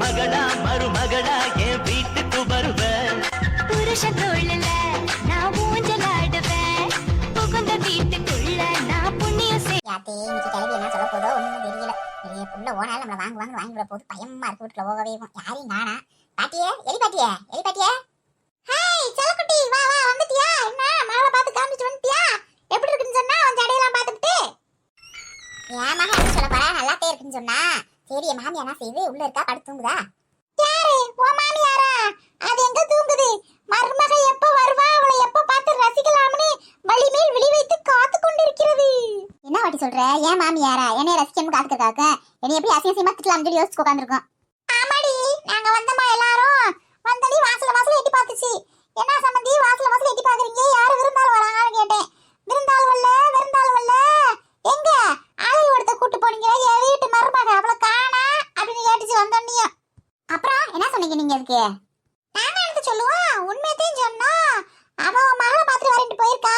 மகளா மருமகளா என் வீட்டுக்கு வருவ புருஷன் தோழல நான் ஊஞ்சலாடுவேன் புகுந்த வீட்டுக்குள்ள நான் புண்ணியம் செய் யாத்தே இன்னைக்கு கிளவி என்ன சொல்ல போதோ ஒண்ணும் தெரியல. பெரிய புள்ள ஓனால நம்மள வாங்க வாங்க வாங்கி விட போது பயமா இருக்கு வீட்டுல போகவே யாரையும் காணா. பாட்டியே எலி பாட்டியே எலி பாட்டியே. ஹாய் செல்லக்குட்டி வா வா வந்துட்டியா? என்ன மகளை பார்த்து காமிச்சு வந்துட்டியா? எப்படி இருக்குன்னு சொன்னா உன் ஜடையெல்லாம் பார்த்துட்டு என் மகன் சொல்ல போறா? நல்லாத்தே இருக்குன்னு சொன்னா சரி என் மாமியா என்ன செய்யுது உள்ள இருக்கா? படுத்து தூங்குதா? யாரு? ஓ மாமியாரா? அது எங்க தூங்குது? மருமக எப்ப வருவா? அவளை எப்ப பார்த்து ரசிக்கலாம்னு வழிமேல் விழி வைத்து காத்து கொண்டிருக்கிறது. என்ன வாட்டி சொல்ற? ஏன் மாமியாரா? என்னைய ரசிக்கணும் காத்துக்கிறக்காக்க என்னை எப்படி அசிங்கமா திட்டலாம் சொல்லி யோசிச்சு உட்காந்துருக்கோம் ஆமாடி நாங்க வந்தோமா எல்லாரும்? வந்தடி வாசல வாசல எட்டி பார்த்துச்சு. என்ன சம்பந்தி? வாசல வாசல எட்டி பாக்குறீங்க யாரு விருந்தாள் வராங்கன்னு கேட்டேன். விருந்தாள் வரல? விருந்தாள் வரல? எங்க? அது ஒருத்த கூட்டு போனீங்க என் வீட்டு மருமக. அவளை காணா அப்படின்னு கேட்டுச்சு வந்தோன்னியும். அப்புறம் என்ன சொன்னீங்க நீங்க அதுக்கு? நாங்க எடுத்து சொல்லுவோம்? உண்மையத்தையும் சொன்னோம். அவன் மகளை பார்த்துட்டு வரேன்ட்டு போயிருக்கா.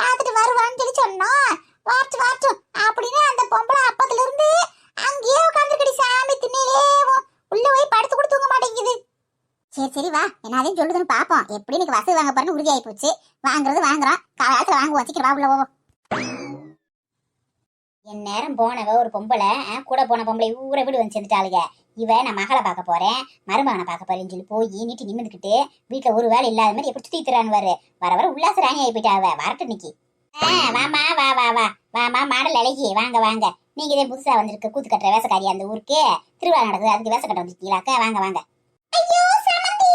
பார்த்துட்டு வருவான்னு சொல்லி சொன்னோம். வாட்டு வாட்டும் அப்படின்னு அந்த பொம்பளை அப்பத்துல இருந்து அங்கேயே உட்காந்துருக்கடி சாமி திண்ணிலே உள்ள போய் படுத்து கூட தூங்க மாட்டேங்குது. சரி சரி வா. என்னதையும் சொல்லுதுன்னு பார்ப்போம். எப்படி எனக்கு வசதி வாங்க போறேன்னு உறுதியாகி போச்சு. வாங்குறது வாங்குறோம். காலத்துல வாங்குவோம். சீக்கிரம் வா உள்ள போவோம். என் நேரம் போனவ ஒரு பொம்பளை கூட போன பொம்பளை ஊரை வீடு வந்து சேர்ந்துட்டாளுங்க இவ நான் மகளை பார்க்க போறேன் மருமகனை பார்க்க போறேன்னு சொல்லி போய் நீட்டி நிமிந்துக்கிட்டு வீட்டுல ஒரு வேலை இல்லாத மாதிரி எப்படி சுத்தி தரான்னு வர வர உல்லாச ராணி ஆகி போயிட்டா அவ வரட்டு நிக்கி வாமா வா வா வா வாமா மாடல் அழகி வாங்க வாங்க. நீங்க இதே புதுசா வந்திருக்க கூத்து கட்டுற வேசக்காரி அந்த ஊருக்கு. திருவிழா நடக்குது அதுக்கு வேசக்கட்ட கட்ட வந்துருக்கீங்களாக்கா வாங்க வாங்க. ஐயோ சமந்தி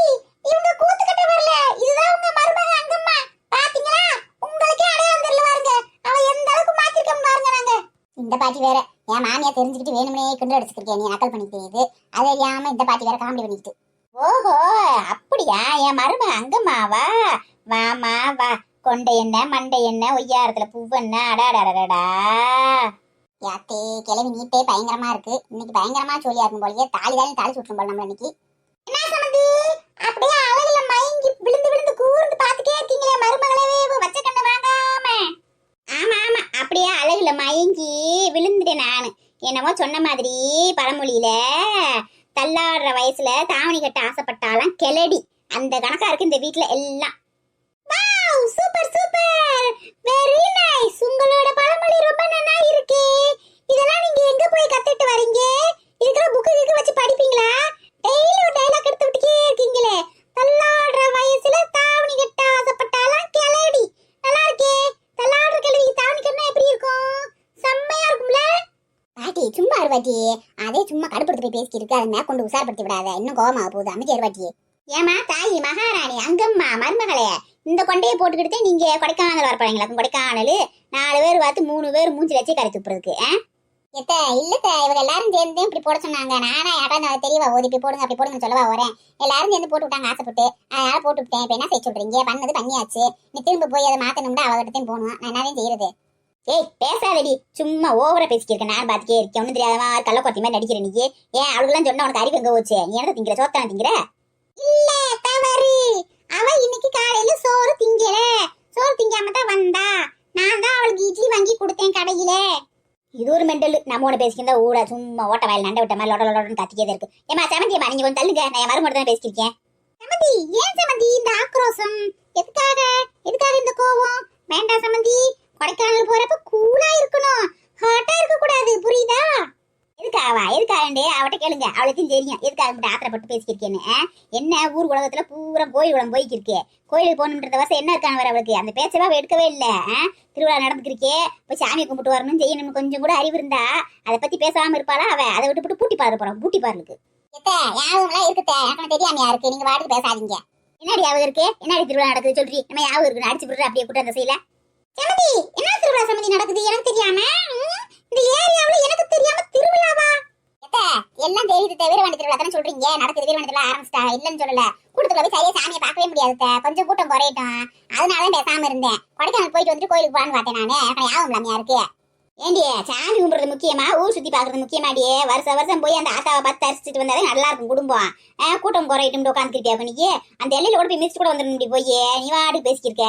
இவங்க கூத்து கட்ட வரல இதுதான் உங்க மருமக அங்கம்மா பாத்தீங்களா உங்களுக்கே அடையாளம் தெரியல பாருங்க அவ எந்த அளவுக்கு மாத்திருக்கோம் பாருங்க நாங்க இந்த பாட்டி வேற. என் மாமியா தெரிஞ்சுக்கிட்டு வேணும்னே கிண்டல் அடிச்சுக்கிட்டே நீ நக்கல் பண்ணி தெரியுது அது அறியாம இந்த பாட்டி வேற காமெடி பண்ணிக்கிட்டு. ஓஹோ அப்படியா? என் மருமக அங்கம்மாவா? வாமா வா. கொண்டை என்ன மண்டை என்ன ஒய்யாரத்துல பூவென்ன அடாடாடா யாத்தே கிளவி நீட்டே பயங்கரமா இருக்கு. இன்னைக்கு பயங்கரமா சொல்லியா இருக்கும் போலயே. தாலி தாலி தாலி சுற்றும் போல நம்ம இன்னைக்கு. என்ன சமந்தி அப்படியே அழகுல மயங்கி விழுந்து விழுந்து கூர்ந்து பாத்துட்டே இருக்கீங்களே மருமகளே. அப்படியே அழகுல மயங்கி விழுந்துட்டேன் நானு. என்னமோ சொன்ன மாதிரி பழமொழியில தள்ளாடுற வயசுல தாவணி கட்ட ஆசைப்பட்டாலாம் கெலடி அந்த கணக்கா இருக்கு இந்த வீட்டுல எல்லாம். Wow super super. Very nice உங்களோட பழமொழி ரொம்ப நல்லா இருக்கு. இதெல்லாம் நீங்க எங்க போய் கத்துட்டு வரீங்க? இருக்கிற புக்கு கிக்கு வச்சு படிப்பீங்களா? டெய்லி ஒரு டைலாக் எடுத்து விட்டுக்கே இருக்கீங்களே. தள்ளாடுற வயசுல தாவணி கட்ட ஆசைப்பட்டாலாம் கெலடி நல்லா இருக்கே. தள்ளாடுற கிளவி தாவணி கட்டினா எப்படி இருக்கும்? செம்மையா இருக்கும்ல? பாட்டி சும்மா அருவாட்டி அதே சும்மா கடுப்படுத்தி போய் பேசிக்கிட்டு இருக்கு அதை மேற்கொண்டு உசாரப்படுத்தி விடாத. இன்னும் கோவமாக போகுது. அமைதி அருவாட்டி ஏமா தாயி மகாராணி அங்கம்மா மருமகளே. இந்த கொண்டையை போட்டுக்கிட்டு நீங்க கொடைக்கானல் வரப்போறீங்களா கொடைக்கானல் நாலு பேர் பார்த்து மூணு பேர் மூஞ்சி வச்சு கரை துப்புறதுக்கு எத்த இல்லத்த இவங்க எல்லாரும் சேர்ந்து இப்படி போட சொன்னாங்க. நானா யாராவது தெரியவா? ஓதி இப்படி போடுங்க அப்படி போடுங்க சொல்லவா வரேன் எல்லாரும் சேர்ந்து போட்டு விட்டாங்க ஆசைப்பட்டு. அதனால போட்டு விட்டேன். இப்ப என்ன செய்ய சொல்றீங்க? பண்ணது பண்ணியாச்சு. நீ திரும்ப போய் அதை மாத்தணும்னா அவகிட்டத்தையும் போகணும். நான் என்னதையும் செய்யறது. ஏய் பேசாதடி. சும்மா ஓவரா பேசிக்கிருக்க. நான் பாத்துக்கே இருக்கேன். ஒன்றும் தெரியாதவா கள்ள கொத்தி மாதிரி நடிக்கிற நீ. ஏன் அவளுக்குலாம் சொன்னா உனக்கு அறிவு எங்க போச்சு? நீ என்ன திங்கிற? சோத்தான திங்கிற? இல்ல தவறு. அவ இன்னைக்கு காலையில சோறு திங்கல. சோறு திங்காம தான் வந்தா. நான் தான் அவளுக்கு இட்லி வாங்கி இது ஒரு மெண்டல். நம்ம ஒன்று பேசிக்கிறதா ஊட சும்மா ஓட்ட வயல் நண்டை விட்ட மாதிரி லொட லொடன்னு கத்திக்கே இருக்கு. ஏமா செமந்தியம்மா நீங்க கொஞ்சம் தள்ளுங்க. நான் என் மருமட்டு தான் பேசிக்கிறேன் சமந்தி ஏன் சமந்தி இந்த ஆக்ரோஷம்? எதுக்காக? எதுக்காக இந்த கோவம்? வேண்டாம் சமந்தி. கொடைக்கானல் போறப்ப கூலா இருக்கணும். ஹாட்டா இருக்க கூடாது புரியுதா? எதுக்காவா? எதுக்காகண்டே? அவட்ட கேளுங்க. அவளுக்கும் தெரியும். எதுக்காக இப்படி ஆத்திரப்பட்டு பேசிக்கிருக்கேன்னு என்ன ஊர் உலகத்துல பூரா கோயில் உலகம் போய்க்கிருக்கே. கோயிலுக்கு போகணுன்றத வசம் என்ன இருக்கான் வர அவளுக்கு? அந்த பேச்சவா எடுக்கவே இல்லை திருவிழா நடந்துக்கிருக்கே. போய் சாமியை கும்பிட்டு வரணும் செய்யணும் கொஞ்சம் கூட அறிவு இருந்தா அதை பத்தி பேசாம இருப்பாளா அவ? அதை விட்டு விட்டு பூட்டி பாரு போறோம். பூட்டி பாருக்கு யாருங்களா இருக்குதே எனக்கு தெரியாமையா இருக்கு? நீங்க வாட்டுக்கு பேசாதீங்க. என்னடி யாவது இருக்கு? என்னடி திருவிழா நடக்குது? சொல்றி. நம்ம யாவது இருக்கு அடிச்சு விடுற அப்படியே கூட்டம் அந்த செய்யல சமதி என்ன திருவிழா சமதி நடக்குது? எனக்கு தெரியாம ம், இந்த ஏரியாவுல எனக்கு தெரியாம திருவிழாவா எத்த எல்லாம் தெரியுது தே, வீரவாண்டி திருவிழா தானே சொல்றீங்க. நடக்குது வீரவாண்டி ஆரம்பிச்சிட்டா. இல்லைன்னு சொல்லல. கூட்டத்துல போய் சரியா சாமியை பார்க்கவே முடியாது கொஞ்சம் கூட்டம் குறையட்டும். அதனால பேசாம இருந்தேன். கொடைக்கானல் போயிட்டு வந்துட்டு கோயிலுக்கு போலான்னு பார்த்தேன் நானு. அப்புறம் யாவும் இல்லாமையா இருக்கு ஏண்டியே சாமி கும்பிடுறது முக்கியமா? ஊர் சுத்தி பாக்குறது முக்கியமாடியே வருஷம் வருஷம் போய் அந்த ஆத்தாவை பார்த்து தரிசிச்சுட்டு வந்தாலே நல்லா இருக்கும் குடும்பம். கூட்டம் குறையிட்டு உட்காந்துக்கிட்டியா நீ? அந்த எல்லையில கூட போய் மிஸ்ட் கூட வந்துடும் போய். நீ வாடி பேசிக்கிருக்க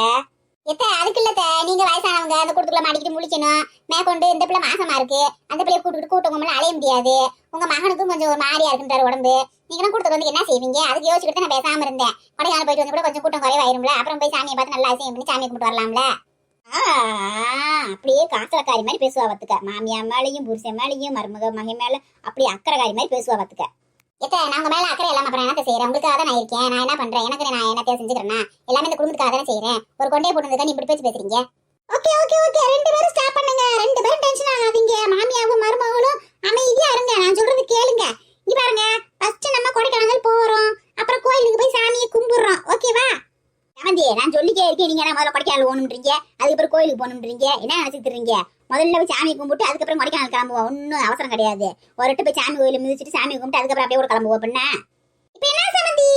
எத்த அதுக்கு இல்லத்த நீங்க வயசானவங்க அந்த கூட்டத்துக்குள்ள மாட்டிக்கிட்டு முழிக்கணும். மேற்கொண்டு இந்த பிள்ளை மாசமா இருக்கு. அந்த பிள்ளைய கூட்டிட்டு கூட்டவங்க அலைய முடியாது. உங்க மகனுக்கும் கொஞ்சம் ஒரு மாதிரியா இருக்குன்றாரு உடம்பு. நீங்க கூட்டத்துக்கு வந்து என்ன செய்வீங்க? அதுக்கு யோசிச்சுட்டு நான் பேசாம இருந்தேன். கொடைக்கானல் போயிட்டு வந்து கூட கொஞ்சம் கூட்டம் குறைவாயிரும்ல. அப்புறம் போய் சாமியை பார்த்து நல்லா அசியம் பண்ணி சாமியை கும்பிட்டு வரலாம்ல. ஆ, அப்படியே காசலக்காரி மாதிரி பேசுவா வத்துக்க. மாமியா மேலையும் புருஷன் மேலையும் மருமக மகை மேல அப்படியே அக்கறைக்காரி மாதிரி பேசுவா வத்துக்க. எத்த நான் உங்க மேல அக்கறை இல்லாம அப்புறம் என்ன செய்யறேன் உங்களுக்காக தான் நான் இருக்கேன். நான் என்ன பண்றேன்? எனக்கு நான் என்ன செஞ்சுக்கிறேன்னா எல்லாமே இந்த குடும்பத்துக்காக தான் செய்யறேன் ஒரு கொண்டே போட்டதுக்கு நீ இப்படி பேசி பேசுறீங்க? Okay okay okay. ரெண்டு பேரும் ஸ்டாப் பண்ணுங்க. ரெண்டு பேரும் டென்ஷன் ஆகாதீங்க. மாமியாவும் மருமகளும் அமைதியா இருங்க. நான் சொல்றது கேளுங்க. இங்க பாருங்க. ஃபர்ஸ்ட் நம்ம கொடைக்கானல் போறோம். அப்புறம் கோயிலுக்கு போய் சாமியை கும்பிடுறோம். ஓகேவா? சமந்தி நான் சொல்லிக்கே இருக்கேன். நீங்க முதல்ல கொடைக்கானல் போகணுன்றீங்க அதுக்கப்புறம் கோயிலுக்கு போகணுன்றீங்க என்ன நினைச்சிட்டுறீங்க இருக்கீங்க? முதல்ல போய் சாமி கும்பிட்டு அதுக்கப்புறம் கொடைக்கானல் கிளம்புவோம். ஒன்றும் அவசரம் கிடையாது. ஒரு போய் சாமி கோயில் மிதிச்சிட்டு சாமி கும்பிட்டு அதுக்கப்புறம் அப்படியே கூட கிளம்புவோம். இப்போ என்ன சமந்தி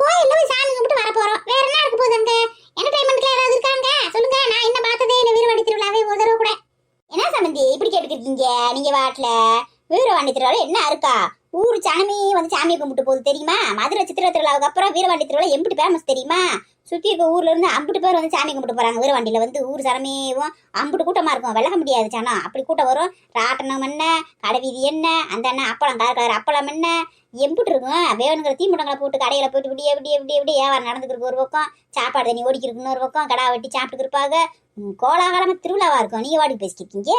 கோயில்ல போய் சாமி கும்பிட்டு வர போறோம். வேற என்ன இருக்க போகுது அங்க? என்டர்டைன்மெண்ட்ல யாராவது இருக்காங்க? சொல்லுங்க. நான் என்ன பார்த்ததே இல்ல. வீரவாணி திருவிழாவே ஒரு தடவை கூட. என்ன சமந்தி இப்படி கேட்டுக்கிட்டீங்க நீங்க வாட்டில. வீரவாணி திருவிழா என்ன இருக்கா? ஊர் சாமி வந்து சாமியை கும்பிட்டு போகுது தெரியுமா? மதுரை சித்திரை திருவிழாவுக்கு அப்புறம் வீரவாண்டி திருவிழா எப்படி ஃபேமஸ் தெரியுமா? சுற்றி இருக்க ஊர்லேருந்து இருந்து பேர் வந்து சாமி கும்பிட்டு போகிறாங்க வேறு வீரவாண்டியில வந்து ஊர் சரமேவும் அம்புட்டு கூட்டமாக இருக்கும். விலக முடியாது சனம் அப்படி கூட்டம் வரும். ராட்டணம் என்ன? கடைவீதி என்ன? அந்த அண்ணன் அப்பளம் கார் கலர் அப்பளம் என்ன? எம்பிட்டு இருக்கும். வேணுங்கிற தீமுடங்களை போட்டு கடையில் போயிட்டு விடிய விடிய விடிய விடிய வியாபாரம் நடந்துருக்கு ஒரு பக்கம் சாப்பாடு தண்ணி ஓடிக்கிறதுக்கு ஒரு பக்கம் கடா வெட்டி சாப்பிட்டு இருப்பாங்க. கோலாகலமாக திருவிழாவாக இருக்கும். நீங்கள் வாடி பேசிக்கிட்டீங்க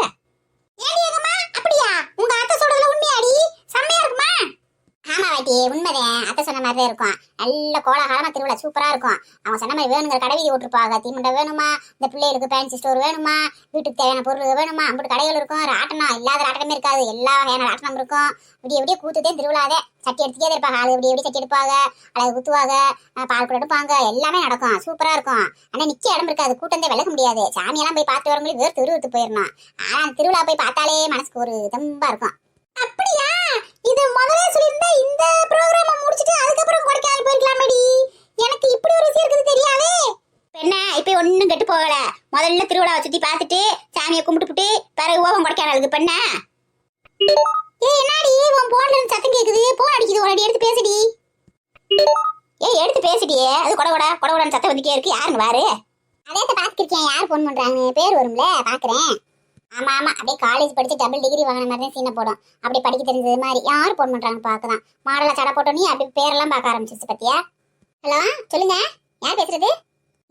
அப்படியா? உங்கள் அத்தை சொல்கிறதுல உண்மையாடி? செம்மையா இருக்குமா? ஆமா வாட்டி உண்மைதான். அத்தை சொன்ன மாதிரி இருக்கும். நல்ல கோலாகலமா திருவிழா சூப்பரா இருக்கும். அவங்க சொன்ன மாதிரி வேணுங்கிற கடை வீதி விட்டுருப்பாங்க தீமண்டை வேணுமா? இந்த பிள்ளைகளுக்கு பேன்சி ஸ்டோர் வேணுமா? வீட்டுக்கு தேவையான பொருள் வேணுமா? அம்புட்டு கடைகள் இருக்கும். ராட்டனம் இல்லாத ராட்டனமே இருக்காது. எல்லா வகையான ராட்டனம் இருக்கும். இப்படி விடிய கூத்துதே திருவிழாதே. சட்டி எடுத்துக்கே இருப்பாங்க. ஆளு விடிய எப்படி சட்டி எடுப்பாங்க. அழகு குத்துவாங்க. பால் கூட எடுப்பாங்க. எல்லாமே நடக்கும். சூப்பரா இருக்கும். ஆனா நிக்க இடம் இருக்காது. கூட்டம் விளக்க முடியாது. சாமியெல்லாம் போய் பார்த்து வரவங்களுக்கு வேறு திருவித்து போயிடணும். ஆனா திருவிழா போய் பார்த்தாலே மனசுக்கு ஒரு தெம்பா இருக்கும். அப்படியா? இது முதல்ல சொல்லியிருந்தா இந்த ப்ரோக்ராம முடிச்சிட்டு அதுக்கப்புறம் கொடைக்கானல் போயிருக்கலாமேடி. எனக்கு இப்படி ஒரு விஷயம் இருக்குது தெரியாதே. பெண்ணா இப்போ ஒன்றும் கெட்டு போகல. முதல்ல திருவிழாவை சுற்றி பார்த்துட்டு சாமியை கும்பிட்டுப்புட்டு பிறகு ஓவம் கொடைக்கானலுக்கு. பெண்ணா. ஏய் என்னாடி? உன் போன்ல இருந்து சத்தம் கேட்குது போன் அடிக்குது. உடனே எடுத்து பேசுடி. ஏய் எடுத்து பேசிட்டியே அது கொட கொட கொட கொடன்னு சத்தம் வந்துட்டே இருக்கு. யாருன்னு வாரு அதே பாத்துக்கிருக்கேன் யார் ஃபோன் பண்ணுறாங்க பேர் வரும்ல. பார்க்குறேன். ஆமா ஆமா. அப்படியே காலேஜ் படிச்சு டபுள் டிகிரி வாங்கின மாதிரி தான் சீனை போடும். அப்படி படிக்க தெரிஞ்சது மாதிரி யார் போன் பண்றாங்க பார்க்கலாம். மாடலா கடை போட்டோன்னே அப்படி பேரெல்லாம் பார்க்க ஆரம்பிச்சிச்சு பத்தியா? ஹலோ சொல்லுங்க. யார் பேசுறது?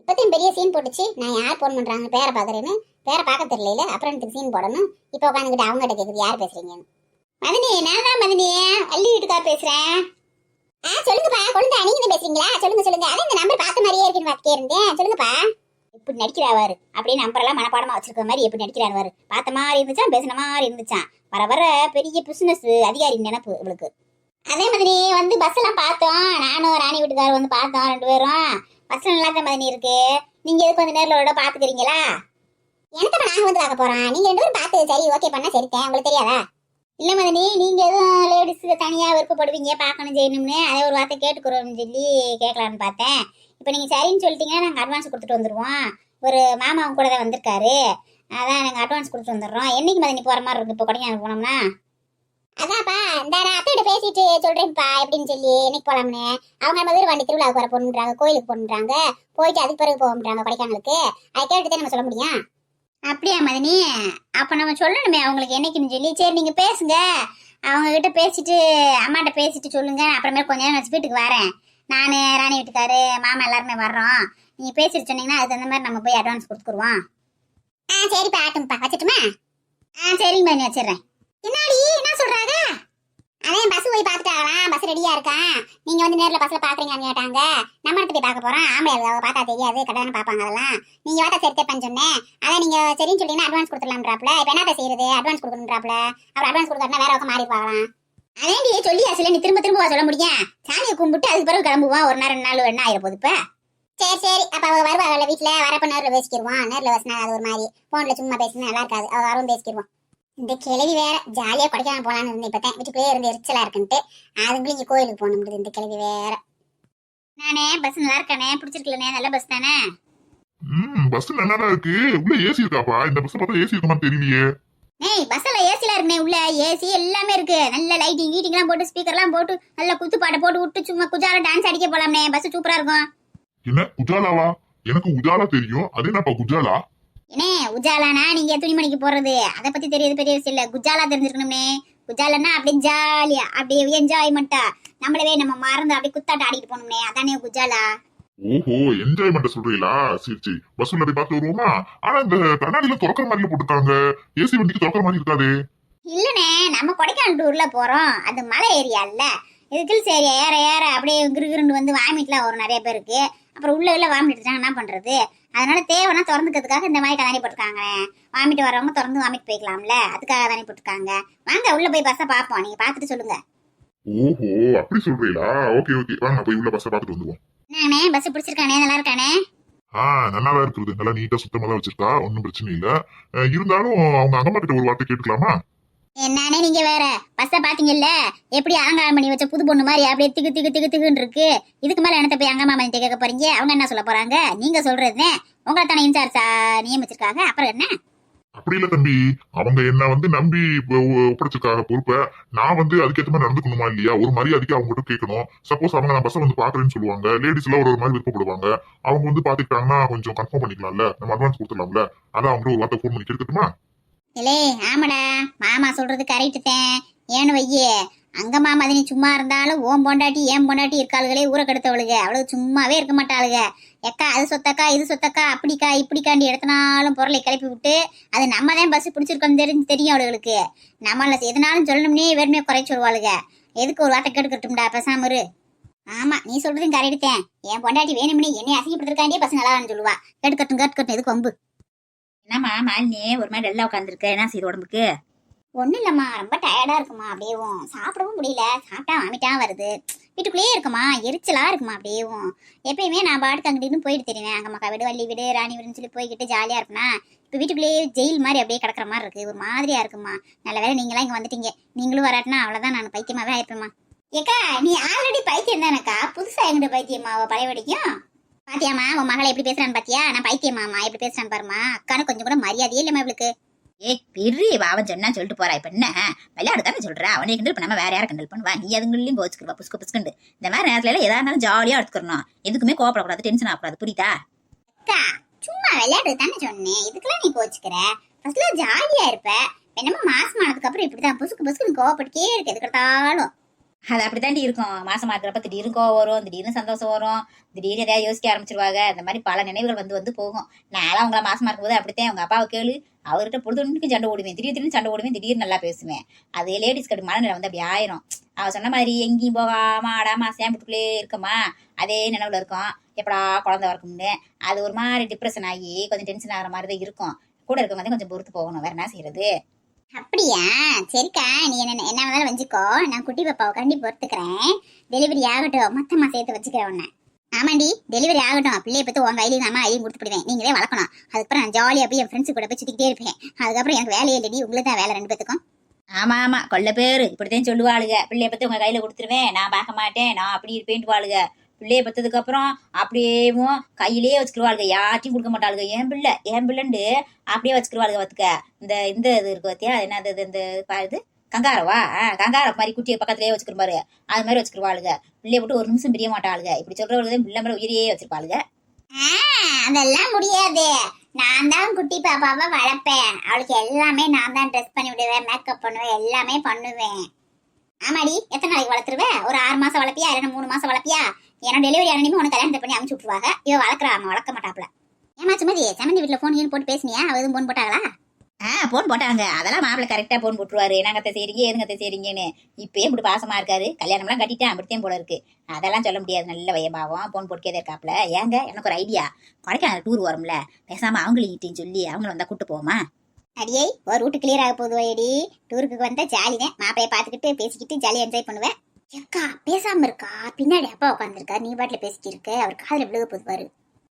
இப்போத்தையும் பெரிய சீன் போட்டுச்சு. நான் யார் போன் பண்றாங்க பேரை பாக்குறேன்னு பேரை பார்க்க தெரியல அப்புறம் எனக்கு சீன் போடணும். இப்போ உட்காந்துக்கிட்டு அவங்ககிட்ட கேக்குது யார் பேசுறீங்கன்னு. மதினி நான் தான் மதினி. அள்ளி வீட்டுக்கார் பேசுறேன். ஆ சொல்லுங்கப்பா. கொழுந்தா நீங்க பேசுறீங்களா? சொல்லுங்க சொல்லுங்க. அதான் இந்த நம்பர் பார்த்த மாதிரியே இருக்குன்னு பார்த்துட்டே இருந்தேன் சொல்லுங்கப்பா. இப்படி நடிக்கிறாவாரு அப்படியே நம்பரெல்லாம் மனப்பாடமா வச்சிருக்க மாதிரி எப்படி நடிக்கிறாரு பார்த்த மாதிரி இருந்துச்சான் பேசின மாதிரி இருந்துச்சான் வர வர பெரிய பிசினஸ் அதிகாரி நினைப்பு இவளுக்கு. அதே மாதிரி வந்து பஸ் எல்லாம் பார்த்தோம். நானும் ராணி வீட்டுக்காரர் வந்து பார்த்தோம் ரெண்டு பேரும். பஸ்ல நல்லா தான் மதினி இருக்கு. நீங்க எதுக்கு வந்து நேரில் விட பாத்துக்கிறீங்களா எனக்கு நாங்க வந்து பார்க்க போறோம். நீங்க ரெண்டு பேரும் பார்த்து சரி ஓகே பண்ணா சரித்தேன் உங்களுக்கு தெரியாதா? இல்ல மதனி நீங்க எதுவும் லேடிஸ் தனியா விருப்பப்படுவீங்க பார்க்கணும் செய்யணும்னு? அதே ஒரு வார்த்தை கேட்டுக்கிறோம்னு சொல்லி கேட்கலான்னு பார்த்தேன். இப்போ நீங்க சரின்னு சொல்லிட்டீங்கன்னா நாங்க அட்வான்ஸ் கொடுத்துட்டு வந்துருவோம். ஒரு மாமா அவங்க கூட தான் வந்திருக்காரு. அதான் நாங்கள் அட்வான்ஸ் கொடுத்து வந்துடுறோம். என்னைக்கு மதனி போகிற மாதிரி இருக்கு? இப்போ கொடைக்கானல் போனோம்னா? அதான்ப்பா இந்த அத்தையிட்ட பேசிட்டு சொல்றேன்ப்பா எப்படின்னு சொல்லி என்னைக்கு போலாம்னு? அவங்க நம்ம வீடு வண்டி திருவிழாவுக்கு வர போகணுன்றாங்க கோயிலுக்கு போகணுன்றாங்க போயிட்டு அதுக்கு பிறகு போகணுன்றாங்க கொடைக்கானலுக்கு. அதை கேட்டு தான் நம்ம சொல்ல முடியும்? அப்படியா மதினி? அப்போ நம்ம சொல்லணுமே அவங்களுக்கு என்னைக்குன்னு சொல்லி. சரி நீங்கள் பேசுங்க. அவங்க கிட்ட பேசிட்டு அம்மாட்ட பேசிட்டு சொல்லுங்க. நான் அப்புறமே கொஞ்ச நேரம் கழிச்சு வீட்டுக்கு வரேன். நான் ராணி வீட்டுக்காரு மாமா எல்லாருமே வர்றோம். நீங்க பேசிட்டு சொன்னீங்கன்னா அதுக்கு தகுந்த மாதிரி நம்ம போய் அட்வான்ஸ் கொடுத்துருவோம். ஆ சரிப்பா ஆட்டும்ப்பா வச்சுட்டுமா? ஆ சரிங்க மேனி வச்சிடுறேன். என்னடி? என்ன சொல்றாங்க? அதான் பஸ் போய் பார்த்துட்டாங்களாம் பஸ் ரெடியா இருக்கான் நீங்க வந்து நேரில் பஸ்ல பாக்குறீங்கன்னு கேட்டாங்க. நம்ம இடத்துல போய் பார்க்க போறோம். ஆம்பளை அவங்க பார்த்தா தெரியாது. கட்டான பார்ப்பாங்க அதெல்லாம். நீங்க வாட்டா சரி தேப்பேன்னு சொன்னேன். அதான் நீங்க சரின்னு சொல்லிங்கன்னா அட்வான்ஸ் கொடுத்துடலாம்ன்றாப்ல இப்போ என்ன செய்யுது அட்வான்ஸ் கொடுக்கணுன்றாப்ல அப்புறம் அட்வான்ஸ் கொடுக்கறதுனா வேற பக்கம் மாறி பார்க்கலாம் அதேண்டியே சொல்லி அசல நீ திரும்ப திரும்ப சொல்ல முடியும் சாமியை கும்பிட்டு அதுக்கு பிறகு கிளம்புவான் ஒரு நேரம் ரெண்டு நாள் என்ன ஆயிரம் போதுப்ப சரி சரி. அப்ப அவ வருவாங்கல்ல வீட்டுல வரப்ப நேரில் பேசிக்கிடுவான். நேரில் பேசினா அது ஒரு மாதிரி. போன்ல சும்மா பேசினா நல்லா இருக்காது. அவள் வரும் பேசிக்கிடுவான். இந்த கிழவி வேற ஜாலியா கொடைக்கான போலான்னு இருந்தேன் இப்பதான் வீட்டுக்குள்ளே இருந்து எரிச்சலா இருக்குன்ட்டு. அதுங்களும் இங்கே கோயிலுக்கு போகணும் இந்த கிழவி வேற. நானே பஸ் நல்லா இருக்கானே. பிடிச்சிருக்கலனே. நல்ல பஸ் தானே? ம் பஸ் நல்லா இருக்கு? உள்ள ஏசி இருக்காப்பா. இந்த பஸ் பார்த்தா ஏசி இருக்குமா தெரியலையே ஏய் பஸ்ல ஏசில இருக்குனே உள்ள. ஏசி எல்லாமே இருக்கு. நல்ல லைட்டிங் கீட்டிங்லாம் போட்டு ஸ்பீக்கர்லாம் போட்டு நல்ல குத்து பாட்டை போட்டு விட்டு சும்மா குஜால டான்ஸ் அடிக்க போலாம்னே பஸ் சூப்பரா இருக்கும். என்ன குஜாலாவா? எனக்கு உஜாலா தெரியும். அது என்னப்பா குஜாலா? என்ன உஜாலானா? நீங்க துணிமணிக்கு போறது? அதை பத்தி தெரியாது பெரிய விஷயம் இல்ல. குஜாலா தெரிஞ்சிருக்கணும்னே. குஜாலன்னா அப்படியே ஜாலியா அப்படியே என்ஜாய்மெண்டா நம்மளவே நம்ம மறந்து அப்படியே குத்தாட்ட ஆடிட்டு போகணும்னே. அதானே குஜாலா? ஓஹோ என்ஜாய்மெண்ட் சொல்றீங்களா? சரி சரி. பஸ் உள்ள போய் பார்த்து வருவோமா? ஆனா இந்த கண்ணாடியில திறக்கிற மாதிரி போட்டுருக்காங்க. ஏசி வண்டிக்கு திறக்கிற மாதிரி இருக்காது. இல்லனே நம்ம கொடைக்கானல் டூர்ல போறோம். அது மலை ஏரியா இல்ல. இது ஹில்ஸ் ஏரியா ஏற ஏற அப்படியே கிருகிருண்டு வந்து வாமிட்லாம் வரும் நிறைய பேருக்கு. அப்புறம் உள்ள உள்ள வாமிட் எடுத்தாங்க என்ன பண்றது? அதனால தேவைன்னா திறந்துக்கிறதுக்காக இந்த மாதிரி கதானி போட்டிருக்காங்க வாமிட் வரவங்க திறந்து வாமிட் போய்க்கலாம்ல. அதுக்காக தானே போட்டிருக்காங்க. வாங்க உள்ள போய் பஸ்ஸை பார்ப்போம். நீங்க பார்த்துட்டு சொல்லுங்க. ஓஹோ அப்படி சொல்றீங்களா? Okay okay. வாங்க போய் உள்ள பஸ்ஸை பார்த்துட்டு வந்துருவோம். என்னண்ணே பஸ் பிடிச்சிருக்கானே நல்லா இருக்கானே ஆ நல்லாதான் இருக்குது. நல்லா நீட்டா சுத்தமா தான் வச்சிருக்கா. ஒன்றும் பிரச்சனை இல்ல. இருந்தாலும் அவங்க அங்கம்மா கிட்ட ஒரு வார்த்தை கேட்டுக்கலாமா? என்னண்ணே நீங்க வேற? பஸ்ஸை பாத்தீங்கல்ல? எப்படி அலங்காரம் பண்ணி வச்ச புது பொண்ணு மாதிரி அப்படியே திகு திகு திகு திகுன்னு இருக்கு. இதுக்கு மேல என்னத்த போய் அங்கம்மா பண்ணி கேட்க போறீங்க? அவங்க என்ன சொல்ல போறாங்க? நீங்க சொல்றதுனே உங்களை தானே இன்சார்ஜா நியமிச்சிருக்காங்க? அப்புறம் என்ன? அப்படி இல்ல தம்பி. அவங்க என்ன வந்து நம்பி ஒப்படைச்சிருக்காங்க பொறுப்பை. நான் வந்து அதுக்கேற்ற மாதிரி நடந்துக்கணுமா இல்லையா? ஒரு மரியாதைக்கு அவங்க கிட்ட கேட்கணும். சப்போஸ் அவங்க நான் பஸ்ஸை வந்து பாக்குறேன்னு சொல்லுவாங்க. லேடிஸ் எல்லாம் ஒரு ஒரு மாதிரி விருப்பப்படுவாங்க. அவங்க வந்து பாத்துக்கிட்டாங்கன்னா கொஞ்சம் கன்ஃபார்ம் பண்ணிக்கலாம்ல. நம்ம அட்வான்ஸ் கொடுத்துடலாம்ல. அதான் அவங்க ஒரு வார்த்தை ஃபோன் பண்ணி கேட்கட்டுமா? இல்லே ஆமாடா. மாமா சொல்றது கரெக்ட் தான். ஏன்னு வையே. அங்கம்மா மதினி சும்மா இருந்தாலும் ஓம் பொண்டாட்டி ஏன் பொண்டாட்டி இருக்காளுகளே ஊரை கெடுத்தவளுக. அவளுக்கு சும்மாவே இருக்க மாட்டாளுக. எக்கா அது சொத்தக்கா இது சொத்தக்கா அப்படிக்கா இப்படிக்காண்டி எடுத்தனாலும் பொருளை கிளப்பி விட்டு அது நம்ம தான் பஸ் பிடிச்சிருக்கோம் தெரிஞ்சு தெரியும் அவளுகளுக்கு. நம்மள எதனாலும் சொல்லணும்னே வெறுமையை குறைச்சி வருவாளுக எதுக்கு ஒரு வார்த்தை கெடுக்கட்டும்டா பேசாம ஆமாம் ஆமா நீ சொல்றதும் கரெக்டு என் பொண்டாட்டி வேணும்னே என்னை அசிங்கப்படுத்திருக்காண்டியே பசங்க நல்லா சொல்லுவா. கெடுக்கட்டும் கெடுக்கட்டும் எதுக்கு கொம்பு என்னம்மா மாலினி ஒரு மாதிரி நல்லா உட்காந்துருக்க என்ன செய்யுது உடம்புக்கு? ஒன்றும் இல்லைம்மா ரொம்ப டயர்டாக இருக்குமா அப்படியேவும். சாப்பிடவும் முடியல சாப்பிட்டா வாமிட்டாக வருது. வீட்டுக்குள்ளேயே இருக்குமா எரிச்சலாக இருக்குமா அப்படியேவும். எப்பயுமே நான் பாட்டுக்கு அங்கிட்டு போயிட்டு தெரியுவேன் அங்கே மக்கா வீடு வள்ளி வீடு ராணி வீடுன்னு சொல்லி போய்கிட்டு ஜாலியாக இருப்பேனா இப்போ வீட்டுக்குள்ளேயே ஜெயில் மாதிரி அப்படியே கிடக்கிற மாதிரி இருக்குது ஒரு மாதிரியாக இருக்குமா. நல்ல வேளை நீங்களாம் இங்கே வந்துட்டீங்க. நீங்களும் வராட்டினா அவ்வளோதான் நான் பைத்தியமாகவே ஆயிருப்பேம்மா. ஏக்கா நீ ஆல்ரெடி பைத்தியம் தானக்கா? புதுசாக எங்கிட்ட பைத்தியம்மா அவள் பழைய வடிக்கும்? பாத்தியாமா உன் மகளை எப்படி பேசுறான்னு பாத்தியா? நான் பைத்தியமாமா எப்படி பேசுறான்னு பாருமா அக்கானு கொஞ்சம் கூட மரியாதையே இல்லைம்மா இவளுக்கு. ஏய் பெரிய அவன் சொன்னா சொல்லிட்டு போறா. இப்ப என்ன? விளையாடு தானே சொல்ற? அவனை கிண்டல் பண்ணாம வேற யாரை கிண்டல் பண்ணுவா? நீ அதுங்களையும் போச்சுக்கிறவா புஸ்கு புஸ்குண்டு இந்த மாதிரி நேரத்துல எல்லாம் எதா இருந்தாலும் ஜாலியா எடுத்துக்கணும் எதுக்குமே கோவப்படக்கூடாது டென்ஷன் ஆகக்கூடாது. புரியுதா? அக்கா சும்மா விளையாடு தானே சொன்னேன். இதுக்கெல்லாம் நீ கோச்சுக்கிற? ஃபர்ஸ்ட்ல ஜாலியா இருப்ப. என்னமோ மாசம் ஆனதுக்கு அப்புறம் இப்படிதான் புசுக்கு புசுக்கு கோவப்பட்டுக்கே இருக்கு. எதுக்கு அது அப்படித்தாண்டி இருக்கும். மாசமா இருக்கிறப்ப திடீர்னு கோவம் வரும் திடீர்னு சந்தோஷம் வரும் திடீர்னு எதாவது யோசிக்க ஆரம்பிச்சிருவாங்க. இந்த மாதிரி பல நினைவுகள் வந்து வந்து போகும். நான்லாம் அவங்கள மாசமா இருக்கும்போது அப்படித்தான். அவங்க அப்பாவை கேளு. அவர்கிட்ட பொழுதுக்கு சண்டை ஓடுவேன் திடீர் திடீர்னு சண்டை ஓடுவேன் திடீர்னு நல்லா பேசுவேன். அது லேடிஸ் கட்டு மனநிலை வந்து அப்படி ஆயிரும். அவ சொன்ன மாதிரி எங்கேயும் போகாம ஆடாம சேம்பிட்டுக்குள்ளே இருக்கமா அதே நினைவுல இருக்கும். எப்படா குழந்தை வரக்கும்னு அது ஒரு மாதிரி டிப்ரெஷன் ஆகி கொஞ்சம் டென்ஷன் ஆகிற மாதிரி தான் இருக்கும். கூட இருக்கவங்க வந்து கொஞ்சம் பொறுத்து போகணும். வேற என்ன செய்யறது அப்படியா? சரிக்கா நீ என்ன என்ன வேணாலும் வச்சுக்கோ நான் குட்டி பாப்பாவை கண்டி பொறுத்துக்கிறேன் டெலிவரி ஆகட்டும். மொத்தமா சேர்த்து வச்சுக்கிறேன் உன்னை. ஆமாண்டி டெலிவரி ஆகட்டும். பிள்ளைய பத்தி உன் கையிலையும் அம்மா ஐயும் கொடுத்துடுவேன் நீங்களே வளர்க்கணும். அதுக்கப்புறம் நான் ஜாலியா போய் என் ஃப்ரெண்ட்ஸ் கூட போய் சுத்திக்கிட்டே இருப்பேன். அதுக்கப்புறம் எனக்கு வேலையே இல்லடி. உங்களுக்கு தான் வேலை ரெண்டு பேத்துக்கும். ஆமா ஆமா. கொல்ல பேரு. இப்படித்தான் சொல்லுவாளுங்க பிள்ளைய பத்தி உங்க கையில கொடுத்துருவேன். நான் பார்க்க மாட்டேன். நான் அப்படி இருப்பேன்ட்டு வாளுங்க பிள்ளைய பத்ததுக்கு அப்புறம் அப்படியேவும் கையிலேயே வச்சுக்கிடுவாளுங்க யார்ட்டையும் கொடுக்க மாட்டாளுங்க என் பிள்ளை என் பிள்ளைண்டு அப்படியே வச்சுக்கிடுவாளுங்க பார்த்துக்க இந்த இந்த இது இருக்கு பார்த்தியா என்னது இது இந்த இது கங்காரவா? ஆ கங்கார மாதிரி குட்டியை பக்கத்துலயே வச்சுக்கிற அது மாதிரி வச்சுக்கிடுவாளுங்க பிள்ளைய விட்டு ஒரு நிமிஷம் பிரிய மாட்டாளுங்க இப்படி சொல்றவளுக்கு பிள்ளை மேல உயிரையே வச்சிருப்பாளுங்க அதெல்லாம் முடியாது. நான் தான் குட்டி பாப்பாவை வளர்ப்பேன். அவளுக்கு எல்லாமே நான் தான் ட்ரெஸ் பண்ணி விடுவேன் மேக்கப் பண்ணுவேன் எல்லாமே பண்ணுவேன். ஆமாடி எத்தனை நாளைக்கு வளர்த்துருவேன் ஒரு ஆறு மாசம் வளர்ப்பியா? இல்லைன்னா மூணு மாசம் வளர்ப்பியா? ஏன்னா டெலிவரி ஆனதுமே உனக்கு கல்யாணத்தை பண்ணி அமுச்சு விட்டுருவாங்க. இவ வளர்க்குறா அவன் வளர்க்க மாட்டாப்ல ஏமா சுமதி சமந்தி வீட்டுல போன் கீன் போட்டு பேசினியா? அவ எதுவும் போன் போட்டாங்களா? ஆ போன் போட்டாங்க. அதெல்லாம் மாப்பிள்ளை கரெக்டா போன் போட்டுருவாரு. என்னங்கத்த செய்றீங்க ஏதுங்கத்த செய்றீங்கன்னு. இப்பயே இப்படி பாசமா இருக்காரு. கல்யாணம்லாம் கட்டிட்டேன் அப்படித்தான் போல இருக்கு. அதெல்லாம் சொல்ல முடியாது. நல்ல வயபாவம் போன் போட்டுக்கே இருக்காப்ல ஏங்க எனக்கு ஒரு ஐடியா கொடைக்கானல் டூர் வரும்ல. பேசாம அவங்களையும் சொல்லி அவங்கள வந்தா கூட்டு போவோமா? அடியே ஒரு ரூட்டு கிளியர் ஆக போகுது ஐடி டூருக்கு வந்தா ஜாலிதான் மாப்பிளைய பார்த்துக்கிட்டு பேசிக்கிட்டு ஜாலியா என்ஜாய் பண்ணுவேன். அக்கா பேசாம இருக்கா? பின்னாடி அப்பா உட்காந்துருக்கா நீ பாட்டுல பேசிட்டு இருக்க. அவர் காதல விழுக போதுவாரு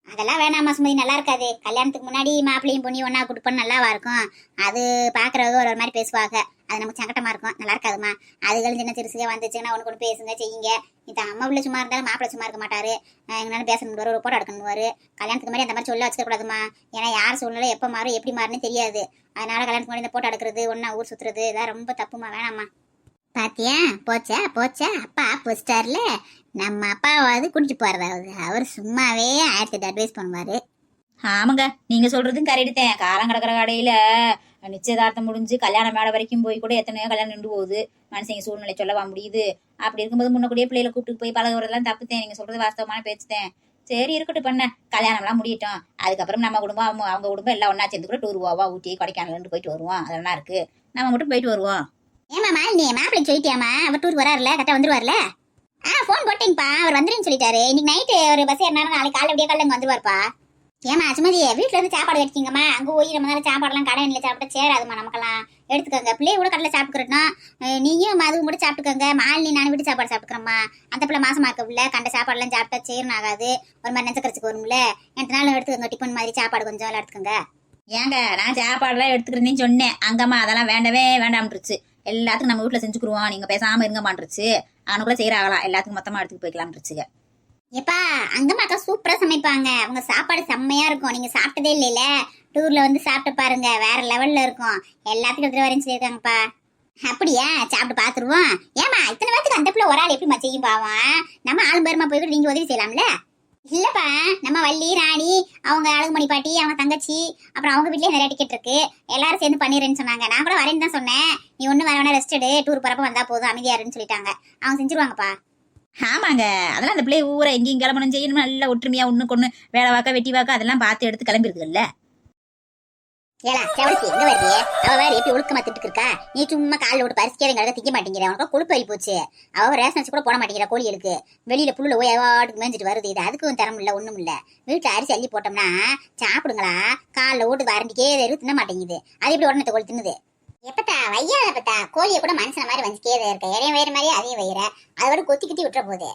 அதெல்லாம் வேணாமா சுமதி நல்லா இருக்காது. கல்யாணத்துக்கு முன்னாடி மாப்பிளையும் பொண்ணி ஒன்றா கொடுப்போம் நல்லாவா இருக்கும்? அது பாக்குறவங்க ஒரு ஒரு மாதிரி பேசுவாங்க. அது நமக்கு சங்கட்டமா இருக்கும். நல்லா இருக்காதுமா? அதுகளும் சின்ன சிறுசுங்க வந்துச்சுன்னா ஒன்று கொண்டு பேசுங்க செய்யுங்க. இந்த அம்மா உள்ள சும்மா இருந்தாலும் மாப்பிள்ளை சும்மா இருக்க மாட்டாரு. எங்களால பேசணும் ஒரு போட்டோ எடுக்கணும்வாரு கல்யாணத்துக்கு முன்னாடி அந்த மாதிரி சொல்ல வச்சுக்கூடாதுமா ஏன்னா யார் சூழ்நிலை எப்போ மாறும் எப்படி மாறுன்னு தெரியாது. அதனால கல்யாணத்துக்கு முன்னாடி இந்த போட்டோ எடுக்கிறது ஒன்றா ஊர் சுத்துறது இதெல்லாம் ரொம்ப தப்புமா? வேணாம்மா பாத்தியா? போச்சா? போச்சா? அப்பா போஸ்டார்ல நம்ம அப்பாவாவது குடிச்சு போறதாவது அவர் சும்மாவே ஆயிரத்தி அட்வைஸ் பண்ணுவாரு. ஆமாங்க. நீங்க சொல்றதும் கரெக்ட் தான் காலம் கிடக்குற கடையில நிச்சயதார்த்தம் முடிஞ்சு கல்யாணம் மேடை வரைக்கும் போய் கூட எத்தனையோ கல்யாணம் நின்று போகுது. மனுஷங்க சூழ்நிலை சொல்லவா முடியுது. அப்படி இருக்கும்போது முன்னக்கூடியே பிள்ளைகளை கூப்பிட்டு போய் பழகுறதெல்லாம் தப்புத்தேன் நீங்க சொல்றது வாஸ்தவமான பேச்சுத்தேன் சரி இருக்கட்டும் பண்ண. கல்யாணம்லாம் முடியட்டும். அதுக்கப்புறம் நம்ம குடும்பம் அவங்க அவங்க குடும்பம் எல்லாம் ஒன்றா சேர்ந்து கூட டூர் போவா. ஊட்டி கொடைக்கானல் போயிட்டு வருவோம். அதெல்லாம் இருக்கு. நம்ம மட்டும் போயிட்டு வருவோம். ஏமா மாலினி மாப்பிள்ளை சொல்லிட்டியாமா அவர் டூர் வராருல கரெக்டாக வந்துருவார்ல? ஆ ஃபோன் போட்டீங்கப்பா அவர் வந்துருன்னு சொல்லிட்டாரு. இன்னைக்கு நைட்டு ஒரு பஸ் ஏறினாலும் நாளைக்கு காலைல அப்படியே காலையில் இங்கே வந்துருவார்ப்பா. ஏமா சுமதி வீட்டில் இருந்து சாப்பாடு வச்சிங்கம்மா அங்கே போய் நம்ம நேரம் சாப்பாடுலாம் கடையில் சாப்பிட்டா சேராதுமா நமக்கெல்லாம். எடுத்துக்கோங்க பிள்ளைய கூட கடையில் சாப்பிட்டுக்கிறோம் நீயும் அதுவும் கூட சாப்பிட்டுக்கோங்க. மாலினி நான் வீட்டு சாப்பாடு சாப்பிட்டுக்கிறோம்மா. அந்த பிள்ளை மாசமாக இருக்கவில்ல கண்ட சாப்பாடுலாம் சாப்பிட்டா சேரன் ஆகாது ஒரு மாதிரி நெஞ்சக்கரிச்சுக்கு வரும்ல. ரெண்டு நாள் எடுத்துக்கோங்க டிஃபன் மாதிரி சாப்பாடு கொஞ்சம் எல்லாம் எடுத்துக்கோங்க. ஏங்க நான் சாப்பாடுலாம் எடுத்துக்கிறேன்னு சொன்னேன். அங்கம்மா அதெல்லாம் வேண்டவே வேண்டாம்ட்டுருச்சு எல்லாத்துக்கும் நம்ம வீட்டில் செஞ்சுக்குருவோம். நீங்க பேசாமல் இருங்க மாட்டுருச்சு அவனுக்குள்ள செய்யற ஆகலாம் எல்லாத்துக்கும் மொத்தமா எடுத்துட்டு போய்க்கலாம்ருச்சுங்க ஏப்பா அங்கம்மாக்கா சூப்பரா சமைப்பாங்க. அவங்க சாப்பாடு செம்மையா இருக்கும். நீங்க சாப்பிட்டதே இல்லைல்ல டூர்ல வந்து சாப்பிட்டு பாருங்க. வேற லெவல்ல இருக்கும். எல்லாத்துக்கும் எடுத்துட்டு வரேன்னு சொல்லியிருக்காங்கப்பா. அப்படியா? சாப்பிட்டு பார்த்துருவோம் ஏமா இத்தனை பேருக்கு அந்த பிள்ளை ஒரு ஆள் எப்படிமா செய்யும் பாவம் நம்ம ஆளு பேருமா போய் கூட நீங்க உதவி செய்யலாம்ல? இல்லப்பா நம்ம வள்ளி ராணி அவங்க அழகுமணி பாட்டி அவங்க தங்கச்சி அப்புறம் அவங்க வீட்லேயே நிறைய டிக்கெட் இருக்கு. எல்லாரும் சேர்ந்து பண்ணிடுறேன்னு சொன்னாங்க. நான் கூட வரேன்னு தான் சொன்னேன். நீ ஒண்ணு வர வேணா ரெஸ்ட் எடு. டூர் போறப்ப வந்தா போதும். அமைதியா இருன்னு சொல்லிட்டாங்க. அவங்க செஞ்சிருவாங்கப்பா. ஆமாங்க. அதெல்லாம் அந்த பிள்ளை ஊரை எங்கேயும் கிளம்பணும் செய்யணும் நல்ல ஒற்றுமையா ஒண்ணு கொண்டு வேலை வாக்க வெட்டி வாக்க அதெல்லாம் பார்த்து எடுத்து கிளம்பிருக்குல்ல ஏலா செவலுக்கு எங்க வருது அவ வேற எப்படி ஒழுக்கமா திட்டு இருக்கா நீ சும்மா காலில் விட்டு பரிசுக்கிறவங்க திங்க மாட்டேங்கிற. உனக்கு கொழுப்பு ஆகி போச்சு. அவ ரேஷன் வச்சு கூட போட மாட்டேங்கிற கோழிகளுக்கு வெளியில புல்ல போய் எவாட்டுக்கு மேய்ஞ்சிட்டு வருது. இது அதுக்கும் தரம் இல்ல ஒண்ணும் இல்ல. வீட்டுல அரிசி அள்ளி போட்டோம்னா சாப்பிடுங்களா? காலில் ஓட்டு வரண்டிக்கே தின்ன மாட்டேங்குது. அது எப்படி உடனே கோழி தின்னுது? எப்பத்தா? வையாத பத்தா? கோழியை கூட மனுஷன மாதிரி வஞ்சிக்கே இருக்க. இறையும் வயிறு மாதிரி அதையும் வயிற. அதோட கொத்தி குத்தி விட்டுற போகுது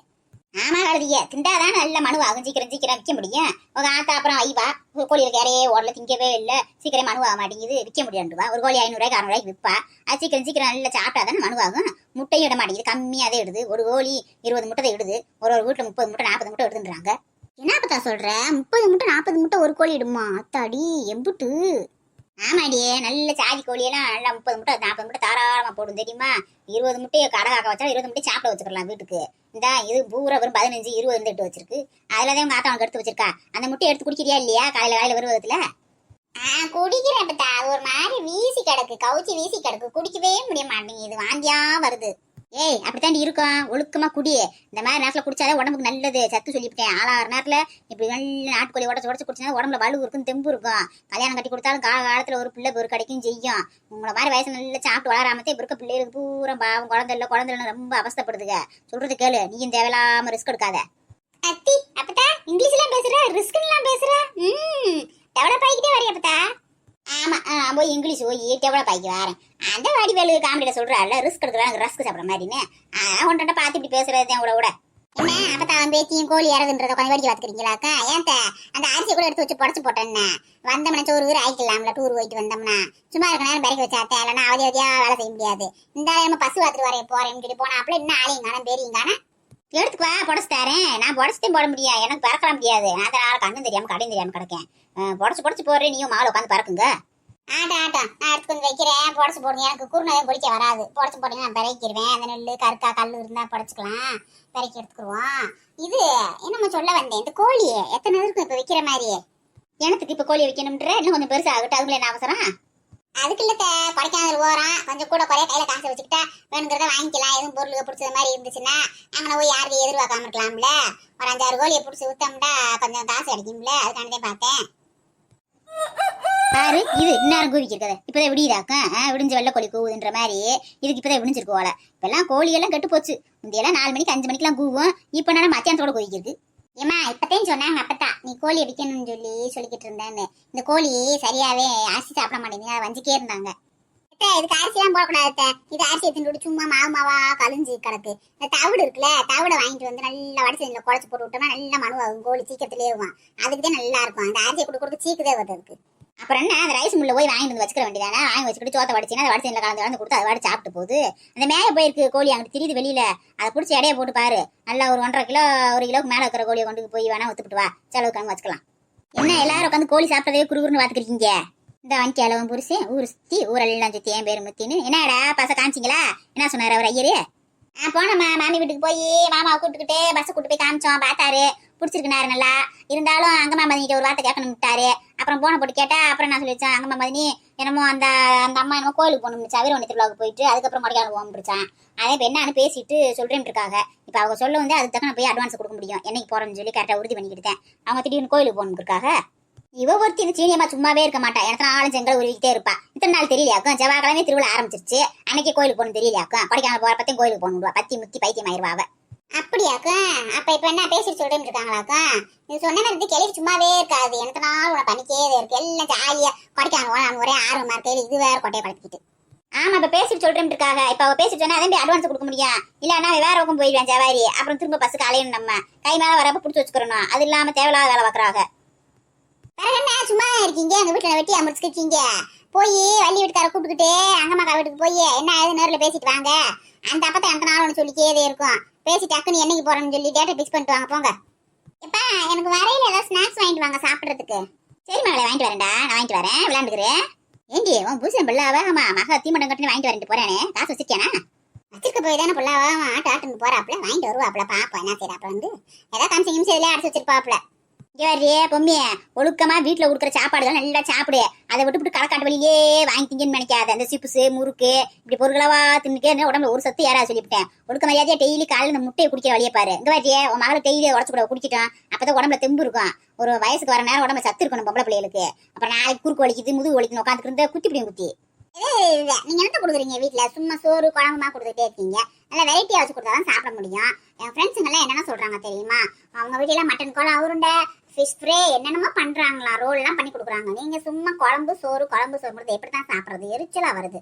ஆமா கழுதிய திண்டாதான் நல்ல மனுவாகும் சீக்கிரம் சீக்கிரம் விற்க முடியும். உங்க ஆத்தா அப்புறம் ஐவா கோழி இருக்க இறையே ஓடல திங்கவே இல்லை. சீக்கிரம் மனுவாக மாட்டேங்குது. விற்க முடியாண்டுவா ஒரு கோழி ஐநூறுரூவாய்க்கு அறநூறுவாய்க்கு விற்பா அது சீக்கிரம் சீக்கிரம் நல்லா சாப்பிட்டா தானே மனுவாகும். முட்டையும் இட மாட்டேங்குது. கம்மியாக தான் இடுது. ஒரு கோழி இருபது முட்டை தான் இடுது. ஒரு ஒரு வீட்டில் முப்பது முட்டை நாற்பது முட்டை இடுதுன்றாங்க. என்ன பத்தா சொல்ற? முப்பது முட்டை நாற்பது முட்டை ஒரு கோழி இடுமா? அத்தாடி எம்புட்டு. ஆமாடியே நல்ல சாதி கோழியெல்லாம் நல்லா முப்பது முட்டை நாற்பது முட்டை தாராளமாக போடும் தெரியுமா? இருபது முட்டையை கடை காக்க வச்சா இருபது முட்டை சாப்பிட வச்சுக்கலாம் வீட்டுக்கு. இந்த இது பூரா வெறும் பதினஞ்சு இருபது வந்து வச்சிருக்கு. அதில் தான் உங்க அவனுக்கு எடுத்து வச்சிருக்கா? அந்த முட்டையை எடுத்து குடிக்கிறியா இல்லையா? காலையில காலையில் வருவதில் ஆ குடிக்கிறேன் பார்த்தா அது ஒரு மாதிரி வீசி கிடக்கு கவுச்சி வீசி கிடக்கு. குடிக்கவே முடிய மாட்டேங்குது. வாந்தியா வருது. ஏய் அப்படித்தாண்டி இருக்கும். ஒழுக்கமா குடி. இந்த மாதிரி நேரத்தில் குடிச்சாலே உடம்புக்கு நல்லது. சத்து சொல்லிவிட்டேன் ஆளாறு நேரத்தில் இப்படி நல்ல நாட்டுக்கோழி உடச்சு உடச்சு குடிச்சா உடம்புல வலு இருக்கும் தெம்பு இருக்கும். கல்யாணம் கட்டி கொடுத்தாலும் கால காலத்துல ஒரு பிள்ளை ஒரு கிடைக்கும் செய்யும். உங்களை மாதிரி வயசு நல்லா சாப்பிட்டு வளராமத்தே இப்போ இருக்க பிள்ளைகளுக்கு பூரா பாவம். குழந்தை இல்லை குழந்தை இல்லைன்னு ரொம்ப அவஸ்தப்படுதுங்க. சொல்றது கேளு. நீயும் தேவையில்லாம ரிஸ்க் எடுக்காத. அத்தி அப்பதா இங்கிலீஷ்ல பேசுற? ரிஸ்க்லாம் பேசுற? ம். டெவலப் ஆகிக்கிட்டே வரைய அப்பதா ஆமா நான் போய் இங்கிலீஷ் போய் டேபிளா பாய்க்கு வரேன். அந்த வாடி வேலு காமெடியில சொல்றாள் ரிஸ்க் எடுக்கிறாங்க ரஸ்க் சாப்பிட்ற மாதிரின்னு. அதான் ஒன்றை பார்த்து இப்படி பேசுறது கூட கூட. என்ன அப்பதான் அவன் பேத்தியும் கோழி இறதுன்றத கொஞ்சம் வேடிக்கை பார்த்துக்கிறீங்களாக்கா? ஏன் அந்த அரிசி கூட எடுத்து வச்சு புடச்சு போட்டேன்னு? வந்தோம்னா சோறு ஊர் ஆயிக்கலாம்ல டூர் போயிட்டு வந்தோம்னா? சும்மா இருக்க நேரம் பறக்க வச்சாத்தேன் இல்லைன்னா அவதி அவதியா வேலை செய்ய முடியாது. இந்த நம்ம பசு வாத்துட்டு வரேன் போறேன்னு சொல்லி போனா அப்பல என்ன ஆளையும் காணும் பேரியும் காணும். எடுத்துக்குவா புடச்சு தரேன். நான் புடச்சுத்தையும் போட முடியாது. எனக்கு பறக்கலாம் முடியாது. நான் அதனால அண்ணன் தெரியாம கடையும் தெரியாம கிடக்கேன். புடச்சு புடச்சு போடுறேன் நீயும் மாலை உட்காந்து பறக்குங்க. ஆட்டா ஆட்டா. நான் எடுத்து வந்து வைக்கிறேன். புடச்சு போடுங்க எனக்கு குருணகம் பிடிக்க வராது. புடச்சு போட்டீங்கன்னா நான் பறக்கிடுவேன் அந்த நெல் கருக்கா கல் இருந்தா புடச்சுக்கலாம். பறக்கி எடுத்துக்குருவோம். இது என்னம்மா சொல்ல வந்தேன்? இந்த கோழி எத்தனை இருக்கும் இப்ப விக்கிற மாதிரி எனக்கு இப்ப கோழி வைக்கணும்ன்ற? இன்னும் கொஞ்சம் பெருசா ஆகட்டும். அதுக்குள்ள என்ன அவசரம்? அதுக்கு இல்ல கொடைக்கானல் ஓரம் கொஞ்சம் கூட குறைய கையில காசு வச்சுக்கிட்டா வேணுங்கிறத வாங்கிக்கலாம். எதுவும் பொருளுக்கு பிடிச்சது மாதிரி இருந்துச்சுன்னா அங்கே போய் யாரையும் எதிர்பார்க்காம இருக்கலாம்ல? ஒரு அஞ்சாறு கோழியை பிடிச்சி வித்தோம்னா கொஞ்சம் காசு கிடைக்கும்ல? அதுக்கானதே பார்த்தேன். பாரு இது இந்நேரம் கூவிக்கிறது இப்பதான் விடியுதாக்க விடிஞ்ச வெள்ளை கோழி கூவுதுன்ற மாதிரி. இதுக்கு இப்பதான் விடிஞ்சிருக்கு போல இப்பெல்லாம் கோழி எல்லாம் கெட்டு போச்சு. முந்தையெல்லாம் நாலு மணிக்கு அஞ்சு மணிக்கெல்லாம் கூவும். இப்ப என்ன மத்தியானத்தோட கொதிக்கிறது ஏமா இப்பத்தையும் சொன்னாங்க அப்பத்தா. நீ கோழி அடிக்கணும்னு சொல்லி சொல்லிக்கிட்டு இருந்தேன்னு. இந்த கோழி சரியாவே ஆசி சாப்பிட மாட்டேங்குது. அதை வஞ்சிக்கே இருந்தாங்க. இதுக்கு அரிசிலாம் போடக்கூடாது இது அரிசி எடுத்துட்டு சும்மா மாவு மாவா கழிஞ்சு கிடக்கு. இந்த தவிடு இருக்குல்ல தவிடை வாங்கிட்டு வந்து நல்லா வடிசையில் குழச்சி போட்டு விட்டோம்னா நல்லா மனுவாகும் கோழி சீக்கிரத்திலே இருக்கும் அதுக்கு தான் நல்லா இருக்கும். அந்த அரிசியை கொடுக்க கொடுக்க சீக்கிரதே வருது அதுக்கு. அப்புறம் என்ன அந்த ரைஸ் முள்ள போய் வாங்கிட்டு வந்து வச்சுக்கிற வேண்டியதானே? வாங்கி வச்சுக்கிட்டு சோத்த வடிச்சினா அதை வடிசையில் கலந்து கலந்து கொடுத்து அதை வாடி சாப்பிட்டு போகுது. அந்த மேய போயிருக்கு கோழி அங்கிட்டு தெரியுது வெளியில. அதை பிடிச்சி எடையை போட்டு பாரு. நல்லா ஒரு ஒன்றரை கிலோ ஒரு கிலோக்கு மேலே இருக்கிற கோழியை கொண்டு போய் வேணா ஒத்துப்பிட்டு வா. செலவு கம்மி வச்சுக்கலாம். என்ன எல்லாரும் உட்காந்து கோழி சாப்பிட்டதே குறுகுறுன்னு பார்த்துக்கிறீங்க இந்த வண்டி அளவும் புருஷன் ஊர் சுத்தி ஊரெல்லாம் சுத்தி என் பேரு முத்தின்னு. என்னடா பச காமிச்சிங்களா? என்ன சொன்னார் அவர் ஐயரு? ஆ போனம்மா மாமி வீட்டுக்கு போய் மாமாவை கூப்பிட்டுக்கிட்டு பஸ்ஸை கூட்டு போய் காமிச்சோம் பார்த்தாரு. பிடிச்சிருக்குனாரு நல்லா. இருந்தாலும் அங்கம்மா மதினிட்ட ஒரு வார்த்தை கேட்கணும்ட்டாரு அப்புறம் போன போட்டு கேட்டா அப்புறம் நான் சொல்லி வச்சேன் அங்கம்மா மதினி என்னமோ அந்த அந்த அம்மா என்னமோ கோயிலுக்கு போகணும் ஒன்று திருவிழாவுக்கு போயிட்டு அதுக்கப்புறம் கொடைக்கானல் பிடிச்சான். அதே இப்போ என்னன்னு பேசிட்டு சொல்றேன் இருக்காங்க. இப்போ அவங்க சொல்ல வந்து அதுக்கு தக்க நான் போய் அட்வான்ஸ் கொடுக்க முடியும். என்னைக்கு போறேன்னு சொல்லி கரெக்டாக உறுதி பண்ணிக்கிட்டேன் அவங்க திடீர்னு கோயிலுக்கு போகணும் இருக்காங்க. இவ ஒருத்தி இந்த சீனியம்மா சும்மாவே இருக்க மாட்டா. எத்தனை ஆளும் செங்கல் உருவிக்கிட்டே இருப்பா. இத்தனை நாள் தெரியலையாக்கும் செவ்வாய்க்கிழமை திருவிழா ஆரம்பிச்சிருச்சு. அன்னைக்கு கோயிலுக்கு போகணும் தெரியலையாக்கும் கொடைக்கானல் போற பத்தியும் கோயிலுக்கு போகணும் பத்தி முத்தி பைத்தியம் ஆயிருவா அவ. அப்படியாக்கும் அப்ப இப்ப என்ன பேசிட்டு சொல்லிட்டு இருக்காங்களாக்கும் இது சொன்ன மாதிரி கேள்வி சும்மாவே இருக்காது. எனக்கு நாள் உன பண்ணிக்கே இருக்கு. எல்லாம் ஜாலியா கொடைக்கானல் போனா ஒரே ஆர்வமா இருக்கு இது வேற கொட்டையை படுத்திக்கிட்டு ஆமா இப்ப பேசிட்டு சொல்றேன் இருக்காங்க இப்ப அவ பேசிட்டு சொன்னா அதே அட்வான்ஸ் கொடுக்க முடியும். இல்லன்னா வேற பக்கம் போயிடுவேன் ஜவாரி. அப்புறம் திரும்ப பஸ்ஸுக்கு அலையணும் நம்ம. கை மேல வரப்ப புடிச்சு வச்சுக்கிறோம் அது இல்லாம தேவையில்லாத வேலை பாக்குறாங்க. வேற என்ன சும்மா இருக்கீங்க? எங்க வீட்டுல வெட்டி அமர்ச்சிருக்கீங்க போய் வள்ளி வீட்டுக்கார கூப்பிட்டுக்கிட்டு அங்கம்மாக்கா வீட்டுக்கு போய் என்ன ஆயுத நேரில் பேசிட்டு வாங்க. அந்த அப்பத்தை அந்த நாள் ஒன்று சொல்லிக்கே இருக்கும். பேசி டக்குன்னு என்னைக்கு போறோம்னு சொல்லி டேட்டா பிக்ஸ் பண்ணிட்டு வாங்க போங்க. எப்பா எனக்கு வரையில ஏதாவது ஸ்நாக்ஸ் வாங்கிட்டு வாங்க சாப்பிட்றதுக்கு. சரி மகளை வாங்கிட்டு வரேன்டா. நான் வாங்கிட்டு வரேன். விளாண்டுக்கிறேன் ஏண்டி உன் பூசன் பிள்ளாவ ஆமா மக தீமட்டம் கட்டி வாங்கிட்டு வரேன் போறானே. காசு வச்சிருக்கேனா வச்சிருக்க போய் தானே பிள்ளாவா ஆட்டு ஆட்டுன்னு போறாப்புல. வாங்கிட்டு வருவாப்புல பாப்பா என்ன செய்யறாப்புல வந்து? ஏதாவது கம்சி கிம்சி இதுல அடைச்சு வச்சிருப்பாப்புல. ஏ பொம்மியே ஒழுக்கமா வீட்டுல கொடுக்குற சாப்பாடுகள் நல்லா சாப்பிடு. அதை விட்டுவிட்டு களக்காட்டு வழியே வாங்கி திங்கன்னு நினைக்காத. அந்த சிப்ஸு முறுக்கு இப்படி பொருட்களவா தின்னுக்கே உடம்புல ஒரு சத்து ஏறாது சொல்லிவிட்டேன். ஒழுக்க மரியாதையா டெய்லி காலையில இந்த முட்டையை குடிக்கிற வழியே பாரு. இந்த வர்றியே உன் மகளை டெய்லி உடச்சு கூட குடிச்சிட்டான். அப்பதான் உடம்புல தெம்பு இருக்கும். ஒரு வயசுக்கு வர நேரம் உடம்புல சத்து இருக்கணும் பொம்பளை பிள்ளைகளுக்கு. அப்புறம் நாளைக்கு குறுக்கு வலிக்குது முதுகு வலிக்குது உட்காந்துட்டு இருந்தா குத்தி பிடியும் குத்தி நீங்க என்ன கொடுக்குறீங்க வீட்ல? சும்மா சோறு குழம்புமா கொடுத்துட்டே இருக்கீங்க. நல்லா வெரைட்டியா வச்சு கொடுத்தா தான் சாப்பிட முடியும். என் ஃப்ரெண்ட்ஸுங்க எல்லாம் என்னென்ன சொல்றாங்க தெரியுமா? அவங்க வீட்டுல மட்டன் குழம்பு உருண்டை ஃபிஷ் ஃப்ரே என்னென்னமோ பண்றாங்களா ரோல்லாம் பண்ணி கொடுக்குறாங்க. நீங்க சும்மா குழம்பு சோறு குழம்பு சோறு கொடுத்து எப்படி தான் சாப்பிடுறது? எரிச்சலா வருது.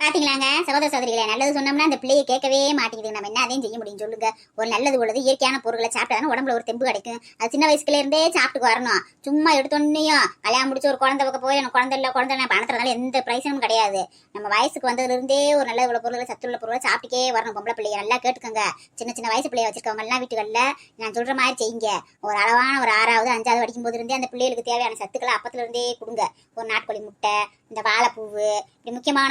பாத்தீங்களாங்க? சகோதர சகோதரிகளே நல்லது சொன்னோம்னா அந்த பிள்ளையை கேட்கவே மாட்டேங்குது. நம்ம என்ன அதையும் செய்ய முடியும் சொல்லுங்க. ஒரு நல்லது உள்ளது இயற்கையான பொருட்களை சாப்பிட்டா உடம்புல ஒரு தெம்பு கிடைக்கும். அது சின்ன வயசுல இருந்தே சாப்பிட்டு வரணும். சும்மா எடுத்தோன்னையும் கல்யாணம் முடிச்சு ஒரு குழந்தை பக்கம் போய் எனக்கு குழந்தை இல்லை குழந்தை நான் பணத்துறதுனால எந்த பிரைஸனும் கிடையாது. நம்ம வயசுக்கு வந்ததுல இருந்தே ஒரு நல்ல உள்ள பொருட்களை சத்துள்ள பொருளை சாப்பிட்டுக்கே வரணும். பொம்பளை பிள்ளைய நல்லா கேட்டுக்கோங்க. சின்ன சின்ன வயசு பிள்ளைய வச்சிருக்கவங்க எல்லாம் நான் சொல்ற மாதிரி செய்யுங்க. ஒரு அளவான ஒரு ஆறாவது அஞ்சாவது படிக்கும் போது இருந்தே அந்த பிள்ளைகளுக்கு தேவையான சத்துக்களை அப்பத்துல இருந்தே கொடுங்க. ஒரு நாட்கோழி முட்டை இந்த வாழைப்பூவு இப்படி முக்கியமான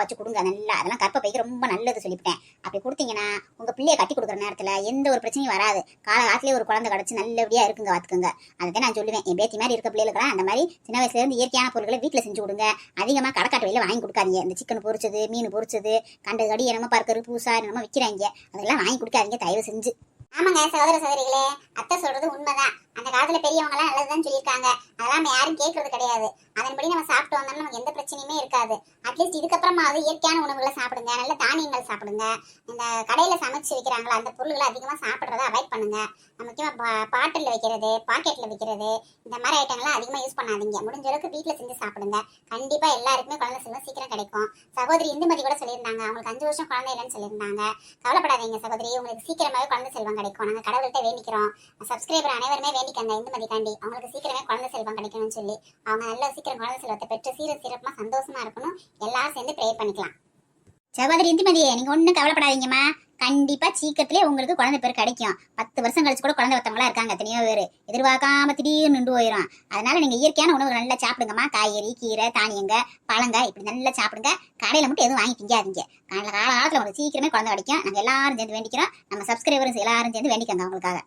பொருள்களா வச்சு கொடுங்க நல்லா. அதெல்லாம் கற்ப பைக்கு ரொம்ப நல்லது சொல்லிவிட்டேன். அப்படி கொடுத்தீங்கன்னா உங்கள் பிள்ளைய கட்டி கொடுக்குற நேரத்தில் எந்த ஒரு பிரச்சனையும் வராது. காலகாலத்திலே ஒரு குழந்தை கிடச்சி நல்லபடியாக இருக்குங்க பார்த்துக்குங்க அதை நான் சொல்லுவேன். என் பேத்தி மாதிரி இருக்க பிள்ளைகளுக்குலாம் அந்த மாதிரி சின்ன வயசுலேருந்து இயற்கையான பொருட்களை வீட்டில் செஞ்சு கொடுங்க. அதிகமாக கடைக்காட்டு வெளியில் வாங்கி கொடுக்காதீங்க. இந்த சிக்கன் பொரிச்சது மீன் பொரிச்சது கண்டது கடி என்னமோ பார்க்கறது பூசா என்னமோ விற்கிறாங்க அதெல்லாம் வாங்கி கொடுக்காதீங்க. தயவு செஞ்சு. ஆமாங்க சகோதர சகோதரிகளே அத்தை சொல்றது உண்மைதான். அந்த காலத்துல பெரியவங்க எல்லாம் நல்லதுதான் சொல்லியிருக்காங்க. அதெல்லாம் நம்ம யாரும் கேட்கறது கிடையாது. அதன்படி நம்ம சாப்பிட்டு வந்தோம்னா நமக்கு எந்த பிரச்சனையுமே இருக்காது. அட்லீஸ்ட் இதுக்கப்புறமாவது இயற்கையான உணவுகளை சாப்பிடுங்க நல்ல தானியங்கள் சாப்பிடுங்க. இந்த கடையில சமைச்சு வைக்கிறாங்களா அந்த பொருள்களை அதிகமா சாப்பிடுறத அவாய்ட் பண்ணுங்க. முக்கியமாக பா- பாட்டில் வைக்கிறது பாக்கெட்டில் வைக்கிறது இந்த மாதிரி ஐட்டங்கள்லாம் அதிகமாக யூஸ் பண்ணாதீங்க. முடிஞ்ச அளவுக்கு வீட்டில் செஞ்சு சாப்பிடுங்க. கண்டிப்பாக எல்லாருக்குமே குழந்தை செல்வம் சீக்கிரம் கிடைக்கும். சகோதரி இந்துமதி கூட சொல்லியிருந்தாங்க. அவங்களுக்கு அஞ்சு வருஷம் குழந்தை இல்லைன்னு சொல்லியிருந்தாங்க. கவலைப்படாதீங்க சகோதரி. உங்களுக்கு சீக்கிரமாவே குழந்தை செல்வம் கிடைக்கும். நாங்கள் கடவுள்கிட்ட வேண்டிக்கிறோம். சப்ஸ்கிரைபர் அனைவருமே வேண்டிக்கங்க. இந்துமதி காண்டி அவங்களுக்கு சீக்கிரமே குழந்தை செல்வம் கிடைக்கணும்னு சொல்லி. அவங்க நல்ல சீக்கிரம் குழந்தை செல்வத்தை பெற்று சீர சிறப்பாக சந்தோஷமா இருக்கணும். எல்லாரும் சேர்ந்து ப்ரே பண்ணிக்கலாம். சகோதரி இந்திமதியே நீங்க ஒண்ணும் கவலைப்படாதீங்கம்மா. கண்டிப்பா சீக்கிரத்திலே உங்களுக்கு குழந்தை பேர் கிடைக்கும். பத்து வருஷம் கழிச்சு கூட குழந்தை வைத்தவங்களா இருக்காங்க எத்தனையோ பேர். எதிர்பார்க்காம திடீர்னு நின்று போயிடும் அதனால நீங்க இயற்கையான உணவு நல்லா சாப்பிடுங்கம்மா. காய்கறி கீரை தானியங்க பழங்க இப்படி நல்லா சாப்பிடுங்க. கடையில மட்டும் எதுவும் வாங்கி திங்காதீங்க. கால காலத்துல உங்களுக்கு சீக்கிரமே குழந்தை கிடைக்கும். நாங்கள் எல்லாரும் சேர்ந்து வேண்டிக்கிறோம். நம்ம சப்ஸ்கிரைபர்ஸ் எல்லாரும் சேர்ந்து வேண்டிக்கோங்க அவங்களுக்காக